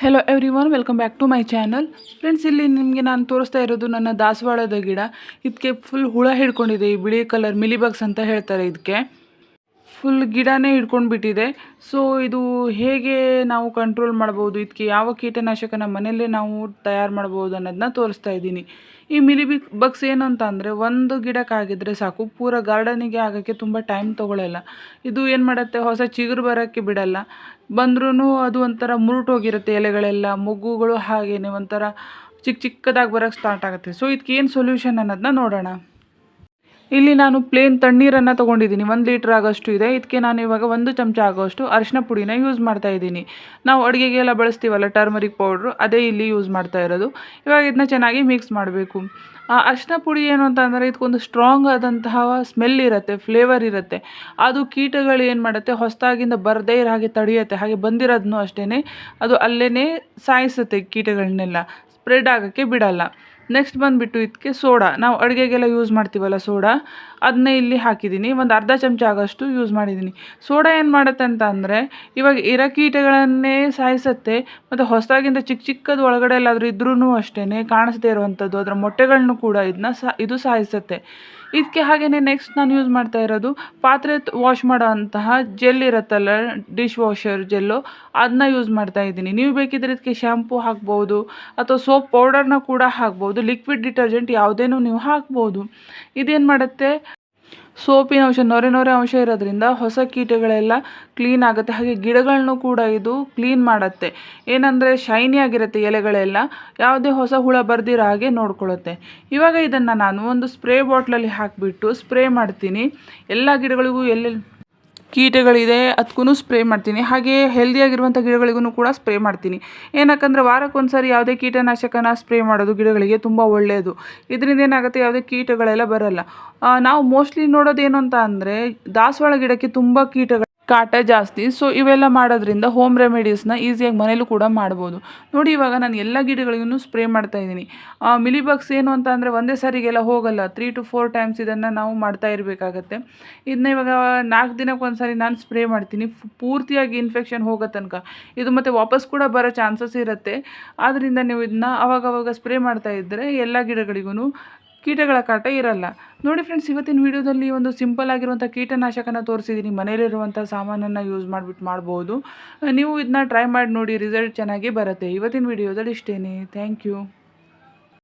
Hello everyone welcome back to my channel friends ಇಲ್ಲಿ ನಿಮಗೆ ನಾನು ತೋರಿಸ್ತಾ ಇರೋದು ನನ್ನ ದಾಸವಾಳದ ಗಿಡ. ಇದಕ್ಕೆ ಫುಲ್ ಹುಳ ಹಿಡ್ಕೊಂಡಿದೆ, ಈ ಬಿಳಿ ಕಲರ್ ಮಿಲಿಬಗ್ಸ್ ಅಂತ ಹೇಳ್ತಾರೆ ಇದಕ್ಕೆ. ಫುಲ್ ಗಿಡನೇ ಹಿಡ್ಕೊಂಡು ಬಿಟ್ಟಿದೆ ಸೊ ಇದು ಹೇಗೆ ನಾವು ಕಂಟ್ರೋಲ್ ಮಾಡ್ಬೋದು ಇದಕ್ಕೆ ಯಾವ ಕೀಟನಾಶಕ ನಮ್ಮ ಮನೆಯಲ್ಲೇ ನಾವು ತಯಾರು ಮಾಡ್ಬೋದು ಅನ್ನೋದನ್ನ ತೋರಿಸ್ತಾ ಇದ್ದೀನಿ. ಈ ಮಿಲಿ ಬಗ್ಸ್ ಏನಂತ ಅಂತ ಅಂದರೆ ಒಂದು ಗಿಡಕ್ಕಾಗಿದ್ರೆ ಸಾಕು, ಪೂರ ಗಾರ್ಡನಿಗೆ ಆಗೋಕ್ಕೆ ತುಂಬ ಟೈಮ್ ತೊಗೊಳ್ಳಲ್ಲ ಇದು ಏನು ಮಾಡುತ್ತೆ? ಹೊಸ ಚಿಗುರು ಬರೋಕ್ಕೆ ಬಿಡಲ್ಲ. ಬಂದ್ರೂ ಅದು ಒಂಥರ ಮುರುಟೋಗಿರುತ್ತೆ ಎಲೆಗಳೆಲ್ಲ, ಮೊಗ್ಗುಗಳು ಹಾಗೇನೆ ಒಂಥರ ಚಿಕ್ಕ ಚಿಕ್ಕದಾಗಿ ಬರೋಕ್ಕೆ ಸ್ಟಾರ್ಟ್ ಆಗುತ್ತೆ. ಸೊ ಇದಕ್ಕೆ ಏನು ಸೊಲ್ಯೂಷನ್ ಅನ್ನೋದನ್ನ ನೋಡೋಣ. ಇಲ್ಲಿ ನಾನು ಪ್ಲೇನ್ ತಣ್ಣೀರನ್ನು ತೊಗೊಂಡಿದ್ದೀನಿ. ಒಂದು ಲೀಟ್ರ್ ಆಗೋಷ್ಟು ಇದೆ. ಇದಕ್ಕೆ ನಾನು ಇವಾಗ ಒಂದು ಚಮಚ ಆಗೋಷ್ಟು ಅರಿಶಿನ ಪುಡಿನ ಯೂಸ್ ಮಾಡ್ತಾ ಇದ್ದೀನಿ. ನಾವು ಅಡುಗೆಗೆಲ್ಲ ಬಳಸ್ತೀವಲ್ಲ ಟರ್ಮರಿಕ್ ಪೌಡ್ರು ಅದೇ ಇಲ್ಲಿ ಯೂಸ್ ಮಾಡ್ತಾ ಇರೋದು. ಇವಾಗ ಇದನ್ನ ಚೆನ್ನಾಗಿ ಮಿಕ್ಸ್ ಮಾಡಬೇಕು. ಆ ಅರಿಶಿನ ಪುಡಿ ಏನು ಅಂತ ಅಂದರೆ ಇದಕ್ಕೊಂದು ಸ್ಟ್ರಾಂಗ್ ಆದಂತಹ ಸ್ಮೆಲ್ ಇರುತ್ತೆ ಫ್ಲೇವರ್ ಇರುತ್ತೆ. ಅದು ಕೀಟಗಳು ಏನು ಮಾಡುತ್ತೆ, ಹೊಸದಾಗಿಂದ ಬರದೇ ಇರೋ ಹಾಗೆ ತಡೆಯುತ್ತೆ. ಹಾಗೆ ಬಂದಿರೋದನ್ನು ಅಷ್ಟೇ ಅದು ಅಲ್ಲೇ ಸಾಯಿಸುತ್ತೆ ಕೀಟಗಳನ್ನೆಲ್ಲ ಸ್ಪ್ರೆಡ್ ಆಗೋಕ್ಕೆ ಬಿಡಲ್ಲ. ನೆಕ್ಸ್ಟ್ ಬಂದುಬಿಟ್ಟು ಇದಕ್ಕೆ ಸೋಡಾ. ನಾವು ಅಡುಗೆಗೆಲ್ಲ ಯೂಸ್ ಮಾಡ್ತೀವಲ್ಲ ಸೋಡಾ? ಅದನ್ನೇ ಇಲ್ಲಿ ಹಾಕಿದ್ದೀನಿ. ಒಂದು ಅರ್ಧ ಚಮಚ ಆಗೋಷ್ಟು ಯೂಸ್ ಮಾಡಿದ್ದೀನಿ. ಸೋಡಾ ಏನು ಮಾಡುತ್ತೆ ಅಂತ ಅಂದರೆ, ಇವಾಗ ಇರೋ ಕೀಟಗಳನ್ನೇ ಸಾಯಿಸುತ್ತೆ, ಮತ್ತು ಹೊಸದಾಗಿಂದ ಚಿಕ್ಕ ಚಿಕ್ಕದು ಒಳಗಡೆ ಎಲ್ಲಾದರೂ ಇದ್ರೂ ಅಷ್ಟೇ ಕಾಣಿಸದೇ ಇರುವಂಥದ್ದು ಅದರ ಮೊಟ್ಟೆಗಳನ್ನು ಕೂಡ ಇದನ್ನ ಸಾ, ಇದು ಸಾಯಿಸುತ್ತೆ. ಇದಕ್ಕೆ ಹಾಗೆಯೇ ನೆಕ್ಸ್ಟ್ ನಾನು ಯೂಸ್ ಮಾಡ್ತಾ ಇರೋದು ಪಾತ್ರೆ ವಾಶ್ ಮಾಡೋ ಅಂತಹ ಜೆಲ್ ಇರುತ್ತಲ್ಲ ಡಿಶ್ ವಾಷರ್ ಜೆಲ್ಲು ಅದನ್ನ ಯೂಸ್ ಮಾಡ್ತಾ ಇದ್ದೀನಿ. ನೀವು ಬೇಕಿದ್ರೆ ಇದಕ್ಕೆ ಶ್ಯಾಂಪೂ ಹಾಕ್ಬೋದು, ಅಥವಾ ಸೋಪ್ ಪೌಡರ್ನ ಕೂಡ ಹಾಕ್ಬೋದು. ಲಿಕ್ವಿಡ್ ಡಿಟರ್ಜೆಂಟ್ ಯಾವುದೇನೂ ನೀವು ಹಾಕ್ಬೋದು. ಇದೇನು ಮಾಡುತ್ತೆ? ಸೋಪಿನ ಅಂಶ, ನೊರೆ ನೊರೆ ಅಂಶ ಇರೋದ್ರಿಂದ ಹೊಸ ಕೀಟಗಳೆಲ್ಲ ಕ್ಲೀನ್ ಆಗುತ್ತೆ. ಹಾಗೆ ಗಿಡಗಳನ್ನು ಕೂಡ ಇದು ಕ್ಲೀನ್ ಮಾಡುತ್ತೆ. ಏನಂದರೆ ಶೈನಿ ಆಗಿರುತ್ತೆ ಎಲೆಗಳೆಲ್ಲ. ಯಾವುದೇ ಹೊಸ ಹುಳ ಬರ್ದಿರೋ ಹಾಗೆ ನೋಡ್ಕೊಳ್ಳುತ್ತೆ ಇವಾಗ ಇದನ್ನು ನಾನು ಒಂದು ಸ್ಪ್ರೇ ಬಾಟ್ಲಲ್ಲಿ ಹಾಕಿಬಿಟ್ಟು ಸ್ಪ್ರೇ ಮಾಡ್ತೀನಿ. ಎಲ್ಲ ಗಿಡಗಳಿಗೂ ಎಲ್ಲೆಲ್ಲಿ ಕೀಟಗಳಿದೆ ಅದಕ್ಕೂ ಸ್ಪ್ರೇ ಮಾಡ್ತೀನಿ. ಹಾಗೆ ಹೆಲ್ದಿಯಾಗಿರುವಂಥ ಗಿಡಗಳಿಗೂ ಕೂಡ ಸ್ಪ್ರೇ ಮಾಡ್ತೀನಿ. ಏನಕ್ಕಂದ್ರೆ ವಾರಕ್ಕೊಂದು ಸಾರಿ ಯಾವುದೇ ಕೀಟನಾಶಕನ ಸ್ಪ್ರೇ ಮಾಡೋದು ಗಿಡಗಳಿಗೆ ತುಂಬ ಒಳ್ಳೆಯದು ಇದರಿಂದ ಏನಾಗುತ್ತೆ, ಯಾವುದೇ ಕೀಟಗಳೆಲ್ಲ ಬರಲ್ಲ. ನಾವು ಮೋಸ್ಟ್ಲಿ ನೋಡೋದೇನು ಅಂತ ಅಂದರೆ ದಾಸವಾಳ ಗಿಡಕ್ಕೆ ತುಂಬ ಕೀಟಗಳು ಕಾಟ ಜಾಸ್ತಿ. ಸೊ ಇವೆಲ್ಲ ಮಾಡೋದ್ರಿಂದ ಹೋಮ್ ರೆಮಿಡೀಸ್ನ ಈಸಿಯಾಗಿ ಮನೇಲೂ ಕೂಡ ಮಾಡ್ಬೋದು. ನೋಡಿ, ಇವಾಗ ನಾನು ಎಲ್ಲ ಗಿಡಗಳಿಗೂ ಸ್ಪ್ರೇ ಮಾಡ್ತಾ ಇದ್ದೀನಿ. ಮಿಲಿಬಗ್ಸ್ ಏನು ಅಂತ ಅಂದರೆ ಒಂದೇ ಸಾರಿಗೆಲ್ಲ ಹೋಗಲ್ಲ. ತ್ರೀ ಟು ಫೋರ್ ಟೈಮ್ಸ್ ಇದನ್ನು ನಾವು ಮಾಡ್ತಾ ಇರಬೇಕಾಗತ್ತೆ. ಇದನ್ನ ಇವಾಗ ನಾಲ್ಕು ದಿನಕ್ಕೆ ಒಂದು ಸಾರಿ ನಾನು ಸ್ಪ್ರೇ ಮಾಡ್ತೀನಿ. ಪೂರ್ತಿಯಾಗಿ ಇನ್ಫೆಕ್ಷನ್ ಹೋಗೋ ತನಕ. ಇದು ಮತ್ತೆ ವಾಪಸ್ ಕೂಡ ಬರೋ ಚಾನ್ಸಸ್ ಇರುತ್ತೆ. ಆದ್ದರಿಂದ ನೀವು ಇದನ್ನ ಅವಾಗವಾಗ ಸ್ಪ್ರೇ ಮಾಡ್ತಾ ಇದ್ದರೆ ಎಲ್ಲ ಗಿಡಗಳಿಗೂ ಕೀಟಗಳ ಕಾಟ ಇರಲ್ಲ. ನೋಡಿ ಫ್ರೆಂಡ್ಸ್ ಇವತ್ತಿನ ವಿಡಿಯೋದಲ್ಲಿ ಒಂದು ಸಿಂಪಲ್ ಆಗಿರುವಂಥ ಕೀಟನಾಶಕನ ತೋರಿಸಿದ್ದೀನಿ ಮನೆಯಲ್ಲಿರುವಂಥ ಸಾಮಾನನ್ನು ಯೂಸ್ ಮಾಡಿಬಿಟ್ಟು ಮಾಡ್ಬೋದು. ನೀವು ಇದನ್ನ ಟ್ರೈ ಮಾಡಿ ನೋಡಿ ರಿಸಲ್ಟ್ ಚೆನ್ನಾಗಿ ಬರುತ್ತೆ. ಇವತ್ತಿನ ವಿಡಿಯೋದಲ್ಲಿ ಇಷ್ಟೇ ಥ್ಯಾಂಕ್ ಯು